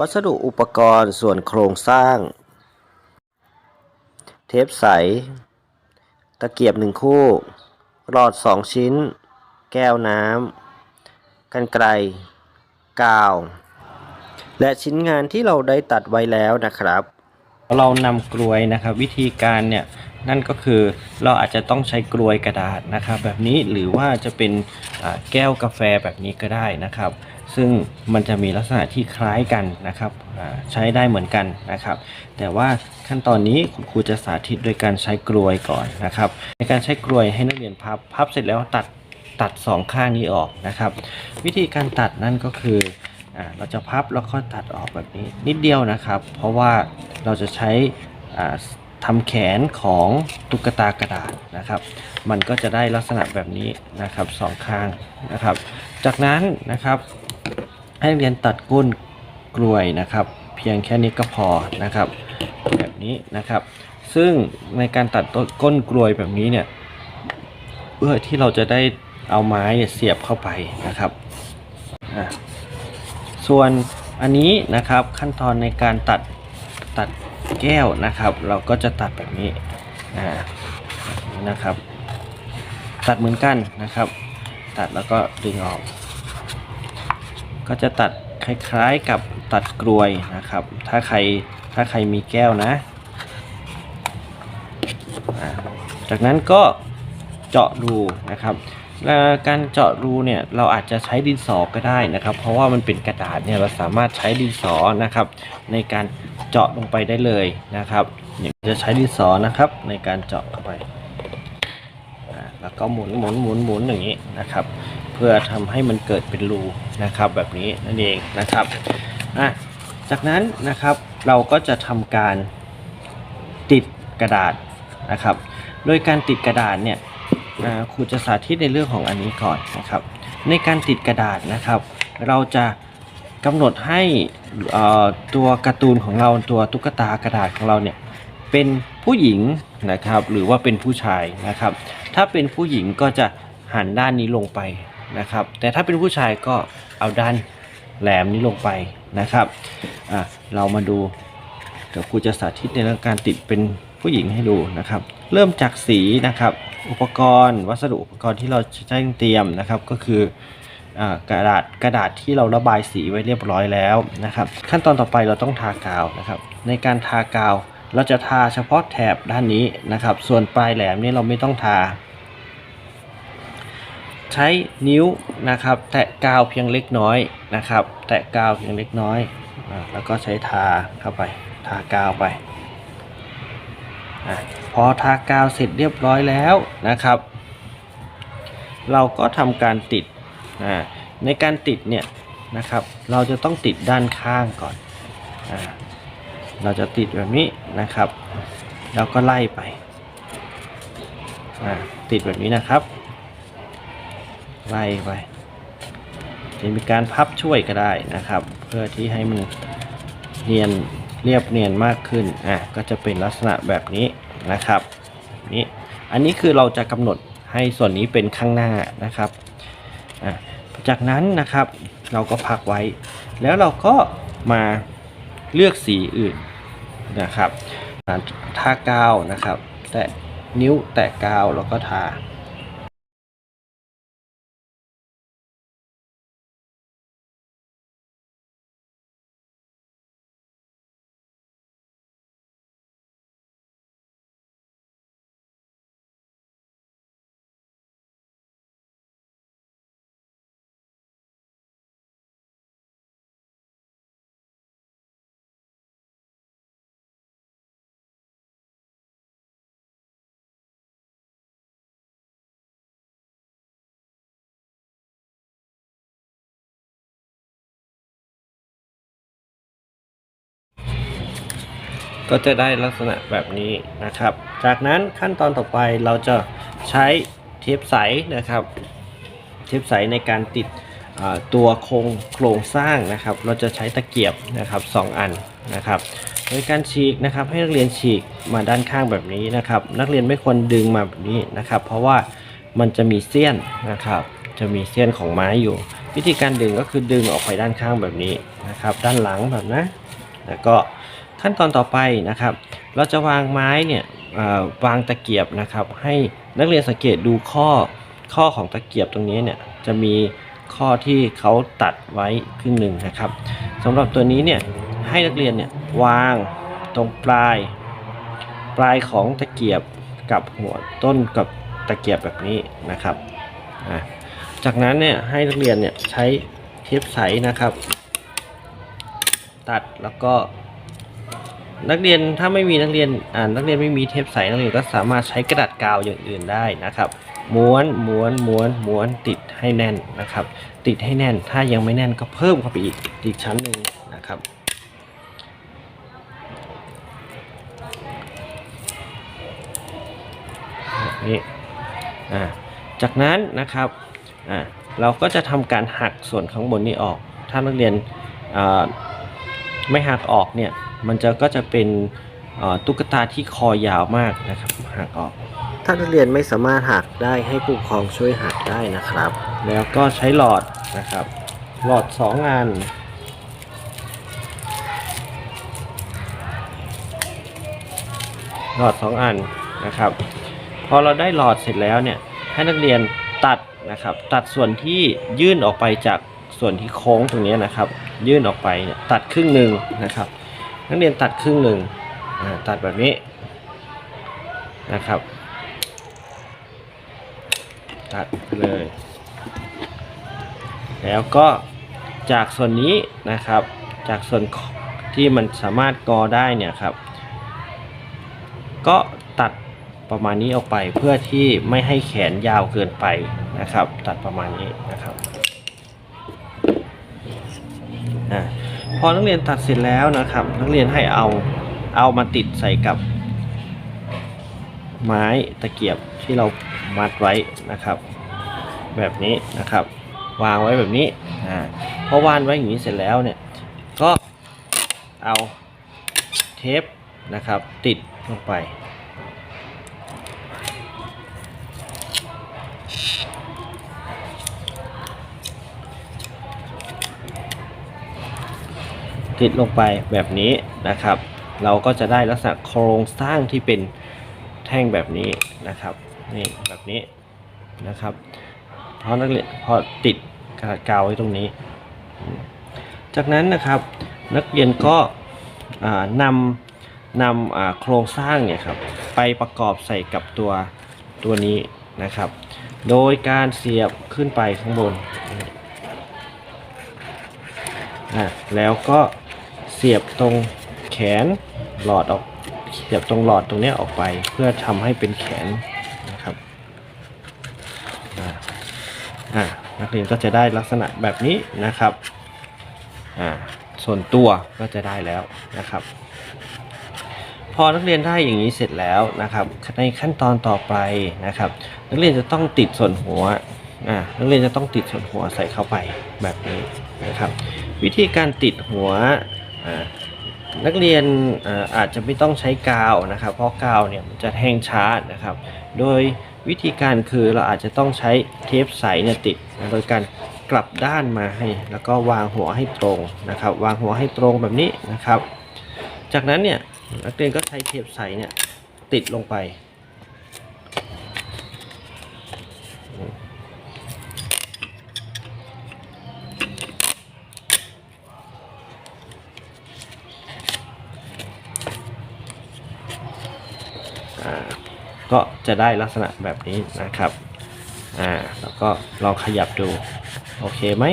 วัสดุอุปกรณ์ส่วนโครงสร้าง เทปใส ตะเกียบหนึ่งคู่ หลอดสองชิ้น แก้วน้ำกันไกล กาว และชิ้นงานที่เราได้ตัดไว้แล้วนะครับ เรานำกลวยนะครับ วิธีการเนี่ยนั่นก็คือเราอาจจะต้องใช้กลวยกระดาษนะครับแบบนี้หรือว่าจะเป็นแก้วกาแฟแบบนี้ก็ได้นะครับ ซึ่งมันจะมีลักษณะที่คล้ายกันนะครับใช้ได้เหมือนกันนะครับ แต่ว่าขั้นตอนนี้คุณครูจะสาธิตโดยการใช้กลวยก่อนนะครับ ในการใช้กลวยให้นักเรียนพับพับเสร็จแล้วตัด ตัดสองข้างนี้ออกนะครับ วิธีการตัดนั่นก็คืออเราจะพับแล้วก็ตัดออกแบบนี้นิดเดียวนะครับ เพราะว่าเราจะใช้ทำแขนของตุ๊กตากระดาษนะครับ มันก็จะได้ลักษณะแบบนี้นะครับสองข้างนะครับ จากนั้นนะครับให้นักเรียนตัดก้นกลวยนะครับ เพียงแค่นี้ก็พอนะครับ แบบนี้นะครับ ซึ่งในการตัดต้นก้นกลวยแบบนี้เนี่ยเพื่อที่เราจะได้ เอาไม้เสียบเข้าไปนะครับ ส่วนอันนี้นะครับขั้นตอนในการตัดตัดแก้วนะครับ เราก็จะตัดแบบนี้นะครับ ตัดเหมือนกันนะครับ ตัดแล้วก็ดึงออก ก็จะตัดคล้ายๆกับตัดกลวยนะครับ ถ้าใครถ้าใครมีแก้วนะจากนั้นก็เจาะรูนะครับ การเจาะรูเนี่ยเราอาจจะใช้ดินสอก็ได้นะครับ เพราะว่ามันเป็นกระดาษเนี่ยเราสามารถใช้ดินสอนะครับ ในการเจาะลงไปได้เลยนะครับเนี่ยจะใช้ดินสอนะครับในการเจาะเข้าไปแล้วก็หมุนหมุนหมุนหมุนอย่างนี้นะครับ เพื่อทำให้มันเกิดเป็นรูนะครับ แบบนี้นั่นเองนะครับอะจากนั้นนะครับเราก็จะทำการติดกระดาษนะครับ โดยการติดกระดาษเนี่ย ครูจะสาธิตในเรื่องของอันนี้ก่อนนะครับ ในการติดกระดาษนะครับ เราจะกำหนดให้ตัวการ์ตูนของเราตัวตุ๊กตากระดาษของเราเนี่ยเป็นผู้หญิงนะครับหรือว่าเป็นผู้ชายนะครับ ถ้าเป็นผู้หญิงก็จะหันด้านนี้ลงไปนะครับ แต่ถ้าเป็นผู้ชายก็เอาด้านแหลมนี้ลงไปนะครับอะเรามาดูเดี๋ยวครูจะสาธิตในเรื่องการติดเป็นผู้หญิงให้ดูนะครับ เริ่มจากสีนะครับ อุปกรณ์วัสดุอุปกรณ์ที่เราจะต้องเตรียมนะครับก็คืออกระดาษกระดาษที่เราระบายสีไว้เรียบร้อยแล้วนะครับ ขั้นตอนต่อไปเราต้องทากาวนะครับ ในการทากาวเราจะทาเฉพาะแถบด้านนี้นะครับ ส่วนปลายแหลมนี่เราไม่ต้องทา ใช้นิ้วนะครับ แตะกาวเพียงเล็กน้อยนะครับ แตะกาวเพียงเล็กน้อยอแล้วก็ใช้ทาเข้าไปทากาวไป อาพอทากาวเสร็จเรียบร้อยแล้วนะครับ เราก็ทำการติดในการติดเนี่ยนะครับ เราจะต้องติดด้านข้างก่อนอเราจะติดแบบนี้นะครับแล้วก็ไล่ไปติดแบบนี้นะครับ ไล่ไปจะมีการพับช่วยก็ได้นะครับ เพื่อที่ให้มันเนียนเรียบเนียนมากขึ้นอะก็จะเป็นลักษณะแบบนี้ นะครับนี่อันนี้คือเราจะกำหนดให้ส่วนนี้เป็นข้างหน้านะครับจากนั้นนะครับเราก็พักไว้ แล้วเราก็มาเลือกสีอื่นนะครับทากาวนะครับ แตะนิ้วแตะกาวแล้วก็ทา ก็จะได้ลักษณะแบบนี้นะครับ จากนั้นขั้นตอนต่อไปเราจะใช้เทปใสนะครับ เทปใสในการติดตัวโครงโครงสร้างนะครับ เราจะใช้ตะเกียบนะครับสองอันนะครับโดยการฉีกนะครับให้นักเรียนฉีกมาด้านข้างแบบนี้นะครับ นักเรียนไม่ควรดึงมาแบบนี้นะครับ เพราะว่ามันจะมีเสี้ยนนะครับ จะมีเสี้ยนของไม้อยู่ วิธีการดึงก็คือดึงออกไปด้านข้างแบบนี้นะครับ ด้านหลังแบบนะแล้วก็ ขั้นตอนต่อไปนะครับ เราจะวางไม้เนี่ยวางตะเกียบนะครับ ให้นักเรียนสังเกตดูข้อข้อของตะเกียบตรงนี้เนี่ยจะมีข้อที่เขาตัดไว้ครึ่งหนึ่งนะครับสำหรับตัวนี้เนี่ยให้นักเรียนเนี่ยวางตรงปลาย ปลายของตะเกียบกับหัวต้นกับตะเกียบแบบนี้นะครับจากนั้นเนี่ยให้นักเรียนเนี่ยใช้เทปใสนะครับ ตัดแล้วก็ นักเรียนถ้าไม่มีนักเรียนอ่านักเรียนไม่มีเทปใสนักเรียนก็สามารถใช้กระดาษกาวอย่างอื่นได้นะครับม้วนม้วนม้วนม้วนติดให้แน่นนะครับ ติดให้แน่นถ้ายังไม่แน่นก็เพิ่มเข้าไปอีกอีกชั้นหนึ่งนะครับนี้อ่าจากนั้นนะครับอ่าเราก็จะทำการหักส่วนข้างบนนี้ออก ถ้านักเรียนอ่า ไม่หักออกเนี่ยมันจะก็จะเป็นเอ่อตุ๊กตาที่คอยาวมากนะครับหักออก ถ้านักเรียนไม่สามารถหักได้ให้ผู้ปกครองช่วยหักได้นะครับ แล้วก็ใช้หลอดนะครับ หลอดสองอันหลอดสองอันนะครับ พอเราได้หลอดเสร็จแล้วเนี่ยให้นักเรียนตัดนะครับ ตัดส่วนที่ยื่นออกไปจากส่วนที่โค้งตรงนี้นะครับ ยื่นออกไปเนี่ยตัดครึ่งหนึ่งนะครับ นักเรียนตัดครึ่งหนึ่งตัดแบบนี้นะครับ ตัดเลย แล้วก็จากส่วนนี้นะครับ จากส่วนที่มันสามารถกอได้เนี่ยครับ ก็ตัดประมาณนี้ออกไปเพื่อที่ไม่ให้แขนยาวเกินไปนะครับ ตัดประมาณนี้นะครับ พอนักเรียนตัดเสร็จแล้วนะครับ นักเรียนให้เอาเอามาติดใส่กับ ไม้ตะเกียบที่เรามัดไว้นะครับ แบบนี้นะครับ วางไว้แบบนี้อ่าพอวางไว้อย่างนี้เสร็จแล้วเนี่ยก็เอาเทปนะครับ ติดลงไป ติดลงไปแบบนี้นะครับ เราก็จะได้ลักษณะโครงสร้างที่เป็นแท่งแบบนี้นะครับนี่แบบนี้นะครับเพอนักเรียนพอติดกระดาษกาวไว้ตรงนี้ จากนั้นนะครับนักเรียนก็อ่านำนำโครงสร้างเนี่ยครับไปประกอบใส่กับตัวตัวนี้นะครับ โดยการเสียบขึ้นไปข้างบน แล้วก็ เสียบตรงแขนหลอดออกเสียบตรงหลอดตรงเนี้ยออกไป เพื่อทำให้เป็นแขนนะครับอะอะนักเรียนก็จะได้ลักษณะแบบนี้นะครับอ่าส่วนตัวก็จะได้แล้วนะครับ พอนักเรียนได้อย่างนี้เสร็จแล้วนะครับ ในขั้นตอนต่อไปนะครับ นักเรียนจะต้องติดส่วนหัวอ่านักเรียนจะต้องติดส่วนหัวใส่เข้าไปแบบนี้นะครับ วิธีการติดหัว นักเรียนอาจจะไม่ต้องใช้กาวนะครับ เพราะกาวเนี่ยมันจะแห้งช้านะครับ โดยวิธีการคือเราอาจจะต้องใช้เทปใสเนี่ยติดโดยการกลับด้านมาให้ แล้วก็วางหัวให้ตรงนะครับ วางหัวให้ตรงแบบนี้นะครับ จากนั้นเนี่ยนักเรียนก็ใช้เทปใสเนี่ยติดลงไป ก็จะได้ลักษณะแบบนี้นะครับอ่าแล้วก็ลองขยับดูโอเคไหม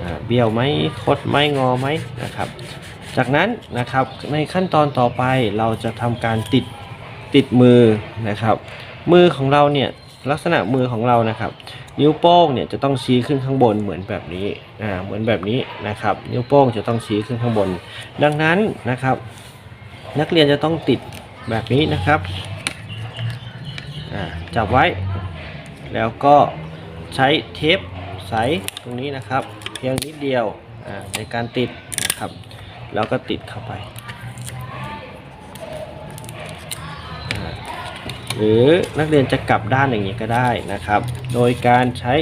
อ่าเบี้ยวไหมคดไหมงอไหมนะครับ จากนั้นนะครับในขั้นตอนต่อไปเราจะทำการติดติดมือนะครับ มือของเราเนี่ยลักษณะมือของเรานะครับ นิ้วโป้งเนี่ยจะต้องชี้ขึ้นข้างบนเหมือนแบบนี้อ่าเหมือนแบบนี้นะครับ นิ้วโป้งจะต้องชี้ขึ้นข้างบน ดังนั้นนะครับ นักเรียนจะต้องติด แบบนี้นะครับอ่าจับไว้ แล้วก็ใช้เทปใสตรงนี้นะครับ เพียงนิดเดียวอ่าในการติดนะครับ แล้วก็ติดเข้าไปอ่าหรือนักเรียนจะกลับด้านอย่างนี้ก็ได้นะครับ โดยการใช้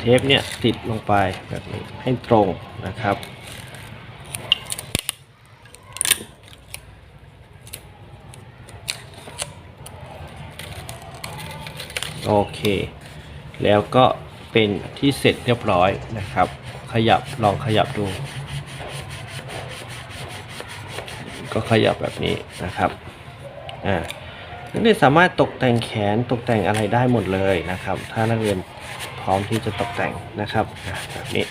เทปเนี่ยติดลงไปแบบนี้ให้ตรงนะครับ โอเค แล้วก็เป็นที่เสร็จเรียบร้อยนะครับ ขยับลองขยับดู ก็ขยับแบบนี้นะครับอ่านักเรียนสามารถตกแต่งแขนตกแต่งอะไรได้หมดเลยนะครับ ถ้านักเรียนพร้อมที่จะตกแต่งนะครับแบบนี้